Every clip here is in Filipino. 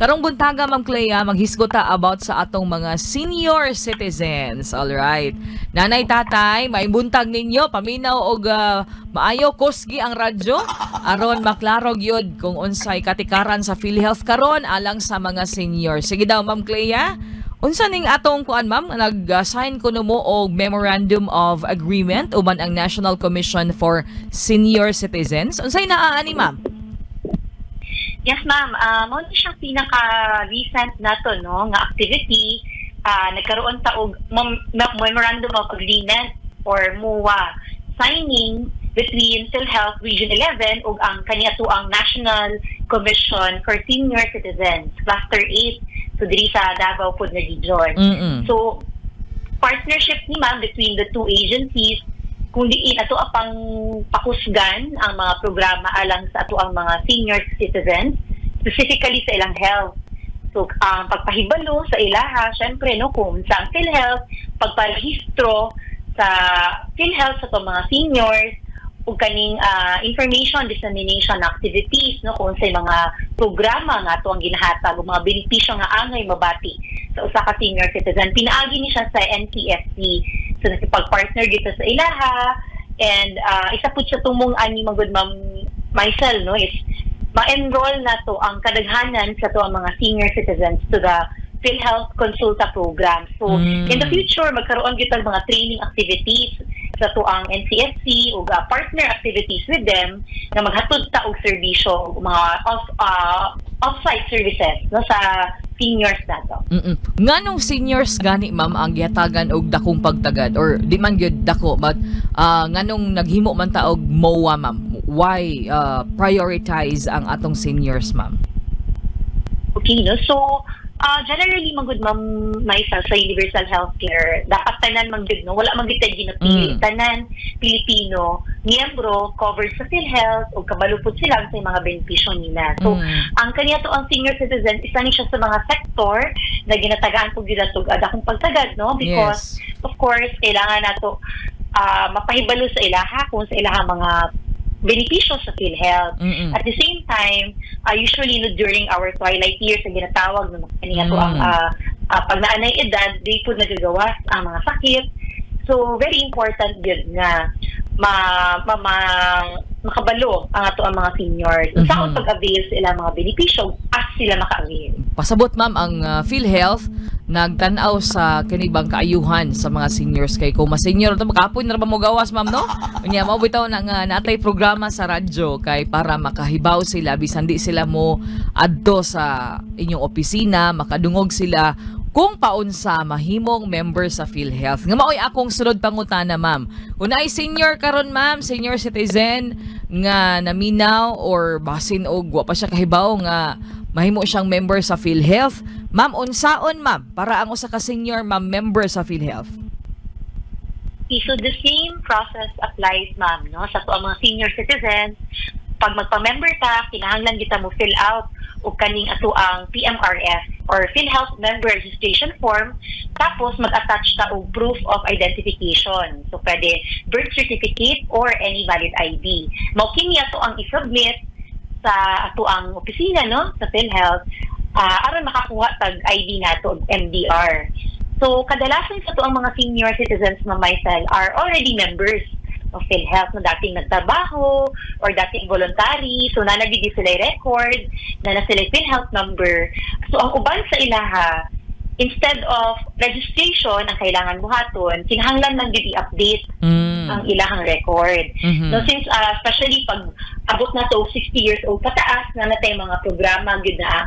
Karong buntaga Ma'am Clea maghisgota about sa atong mga senior citizens. All right. Nanay tatay, may buntag ninyo paminaw og ah, maayo kusgi ang radyo aron maklaro gyud kung unsay katikaran sa PhilHealth karon alang sa mga senior. Sige daw Ma'am Clea. Unsa ning atong kuan ma'am nag-sign ko mo og memorandum of agreement uban ang National Commission for Senior Citizens. Unsay naa ani ma'am? Yes, ma'am. Uh, mo na siyang pinaka-recent na to, no, nga activity. Ah, nagkaroon ta og mem- mem- Memorandum of Agreement or MOA signing between PhilHealth Region 11 ug ang kaniya to ang National Commission for Senior Citizens, Cluster 8, so diri sa Davao Pud na region. Mm-mm. So, partnership ni ma'am between the two agencies kung diin ato apang pakusgan ang mga programa alang sa ato ang mga senior citizens specifically sa ilang health. So, ang pagpahibalo sa ilaha, syempre, no, kung sa ang PhilHealth, pagparehistro sa PhilHealth sa itong mga seniors, ug kaning ah, information dissemination activities no kung sa mga programa nga ato ang ginahatag ug mga benepisyo nga angay mabati sa usa ka senior citizen pinaagi ni siya sa NTFC so nakipag-partner dito sa ilaha and ah, isa pud siya tumong ani magud ma'am Maisel no is ma-enroll na to ang kadaghanan sa to ang mga senior citizens to the PhilHealth Consulta program. So, Mm. in the future, magkaroon kita mga training activities sa to ang NCFC o uh, partner activities with them na maghatod ta og serbisyo mga off uh, off-site services no sa seniors nato. Mm-mm. Nganong seniors gani ma'am ang gihatagan og dakong pagtagad or di man gyud dako but ah, nganong naghimo man ta og MOA ma'am? Why ah, prioritize ang atong seniors ma'am? Okay, no? So, uh, generally, magud ma'am Maisa sa universal healthcare, dapat tanan man gud no? Wala man gud tayo ginapili. Mm. Tanan, Pilipino, miyembro, covered sa PhilHealth, o kabalupod sila sa mga benepisyo nila. So, Mm. ang kaniya to ang senior citizen, isa ni siya sa mga sektor na ginatagaan po gila to adakong pagtagad, no? Because, yes. of course, kailangan nato ah, mapahibalo sa ilaha kung sa ilaha mga benepisyo sa PhilHealth. Mm-mm. At the same time, uh, usually no, during our twilight years na ginatawag no kaniya to ang Mm. uh, uh, pag naanay edad, di po nagagawas ang mga sakit. So very important yun nga ma, ma, ma makabalo ang ato ang mga seniors. Mhm. Sa pag-avail sa ilang mga benepisyo sila maka-avail. Pasabot ma'am ang ah, PhilHealth nagtanaw sa kinibang kaayuhan sa mga seniors kay kung mas senior to makapoy na ba mo gawas ma'am no unya mao bitaw na nga natay programa sa radyo kay para makahibaw sila bisan di sila mo adto sa inyong opisina makadungog sila kung paunsa mahimong member sa PhilHealth. Nga maoy akong sunod pangutana, ma'am. Kung ay senior karon, ma'am, senior citizen nga naminaw or basin og wa pa siya kahibaw nga mahimo siyang member sa PhilHealth. Ma'am, unsaon, ma'am, para ang usa ka senior ma'am member sa PhilHealth? So the same process applies, ma'am, no? Sa ang mga senior citizens, pag magpa-member ka, kinahanglan kita mo fill out o kaning ato ang PMRF or PhilHealth Member Registration Form tapos mag-attach ta og proof of identification. So pwede birth certificate or any valid ID. Mao kini ato ang i-submit sa ato ang opisina no sa PhilHealth ah aron makakuha tag ID nato MDR. So, kadalasan sa to ang mga senior citizens na myself are already members of PhilHealth na dating nagtrabaho or dating voluntary. So, nanagidi sila yung record, na na sila PhilHealth number. So, ang uban sa ilaha, instead of registration ang kailangan buhaton, kinahanglan lang gid i-update Mm. Ang ilahang record. Mhm. No, since uh, especially pag abot na to 60 years old pataas na natay mga programa gid na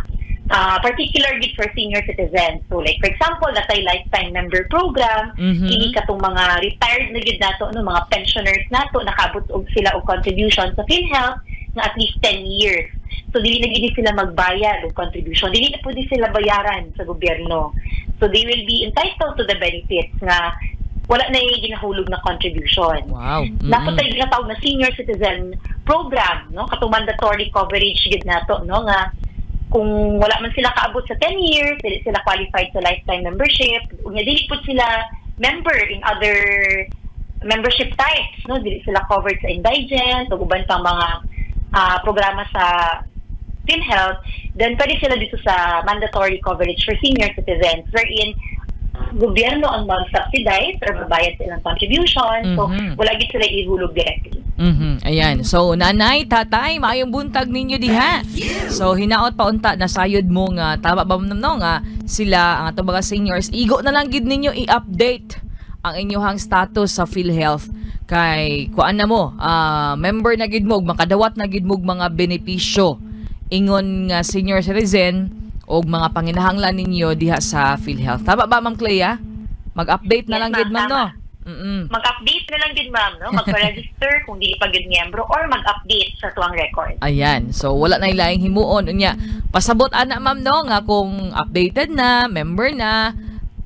uh, particular gid for senior citizens. So like for example, natay lifetime member program, Mhm. kini katong mga retired na gid nato ano mga pensioners nato nakabot og sila og contribution sa PhilHealth na at least 10 years. So dili na gid sila magbayad og contribution. Dili na pud sila bayaran sa gobyerno. So they will be entitled to the benefits nga wala na yung ginahulog na contribution. Wow. Mm-mm. Dapat tayo ginatawag na senior citizen program, no? Kato mandatory coverage gid nato, no? Nga kung wala man sila kaabot sa 10 years, dili sila qualified sa lifetime membership, unya dili pud sila member in other membership types, no? Dili sila covered sa indigent o uban pang mga ah, programa sa PhilHealth, then pwede sila dito sa mandatory coverage for senior citizens wherein gobyerno ang mag-subsidize or babayad silang contribution. So, Mhm. wala gid sila ihulog directly. Mhm. Ayan. So, nanay, tatay, maayong buntag ninyo diha. So, hinaot pa unta na sayod mo nga tama ba mo no nga sila ang ato mga seniors igo na lang gid ninyo i-update ang inyong status sa PhilHealth kay kuan na mo ah, member na gid mo makadawat na gid mo mga benepisyo ingon nga senior citizen og mga panginahanglan ninyo diha sa PhilHealth. Tama ba Ma'am Clea? Mag-update na Yes, lang ma'am, gid man no. tama. Mm. Mag-update na lang din, ma'am, no? Magpa-register kung di pa gid miyembro or mag-update sa tuwang record. Ayan. So, wala na ilaing himuon. Unya, pasabot ana ma'am no, nga kung updated na, member na,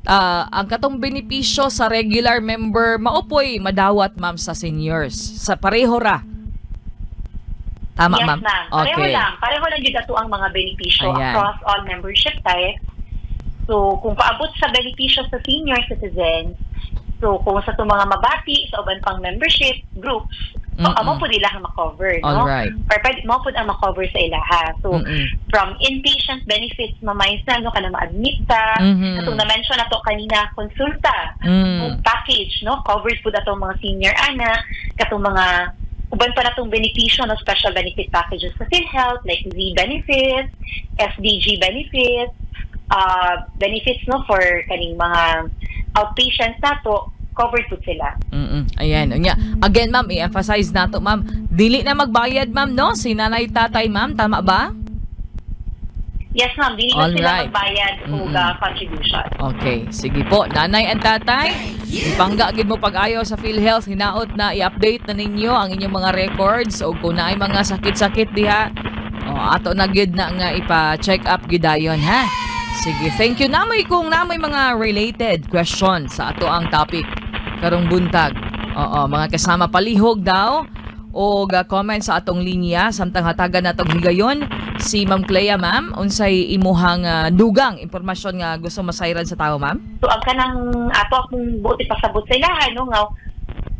ah, ang katong benepisyo sa regular member, maupoy madawat ma'am sa seniors. Sa pareho ra. Tama yes, ma'am? ma'am. Pareho Okay. lang. Pareho lang dito ang mga benepisyo Ayan. across all membership types. So, kung paabot sa benepisyo sa senior citizens, so kung sa itong mga mabati sa uban pang membership groups, so, amo po nila ang makover, no? Alright. Or pwede mo po ang makover sa ilaha. So, Mm-mm. from inpatient benefits, mamay sa ano ka na ma-admit ta, Mhm. Katong na-mention na to kanina, konsulta, Mm. package, no? Covered po atong mga senior ana, katong mga uban pa natong benepisyo no special benefit packages sa PhilHealth like Z benefits, SDG benefits, uh, benefits no for kaning mga outpatients nato covered po sila. Mm-mm. Ayan. Unya, again ma'am, i-emphasize nato ma'am, dili na magbayad ma'am no, si nanay tatay ma'am, tama ba? Yes ma'am, dili na sila Alright. magbayad og Mm-mm. uh, contribution. Okay, sige po. Nanay and tatay, ipangga gid mo pag-ayo sa PhilHealth, hinaot na i-update na ninyo ang inyong mga records o kung naay mga sakit-sakit diha. O ato na gid na nga ipa-check up gid dayon ha. Sige, thank you namoy kung namoy mga related questions sa ato ang topic karong buntag. Oo, mga kasama palihog daw o ga comment sa atong linya samtang hatagan natong higayon si Ma'am Clea ma'am unsay imuhang ah, dugang impormasyon nga gusto masayran sa tao ma'am So ang kanang ato akong buot ipasabot sa ilahan no nga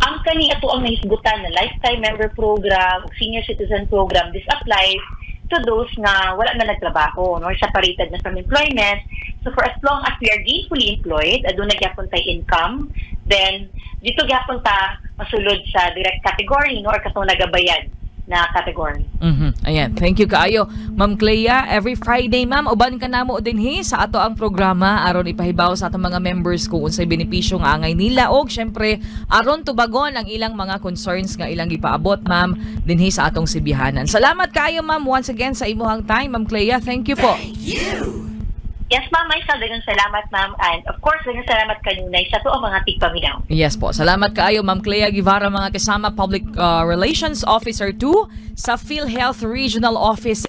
ang kani ato ang nahisgutan na lifetime member program, senior citizen program, this applies to those nga wala na nagtrabaho no, separated na from employment. So for as long as we are gainfully employed, aduna gyapon tay income, then dito gyapon ta masulod sa direct category no or katong nagabayad na category. Mhm. Ayan, thank you kaayo. Ma'am Clea, every Friday ma'am, uban ka namo din hi sa ato ang programa aron ipahibaw sa atong mga members kung unsay benepisyo nga angay nila og syempre aron tubagon ang ilang mga concerns nga ilang gipaabot ma'am dinhi sa atong sibihanan. Salamat kaayo ma'am once again sa imuhang time, Ma'am Clea. Thank you po. Yes, ma'am, sa dagang salamat, ma'am. And of course, dagang salamat kanunay sa to mga tigpaminaw. Yes po. Salamat kaayo Ma'am Clea Guevara mga kasama Public uh, Relations Officer 2 sa PhilHealth Regional Office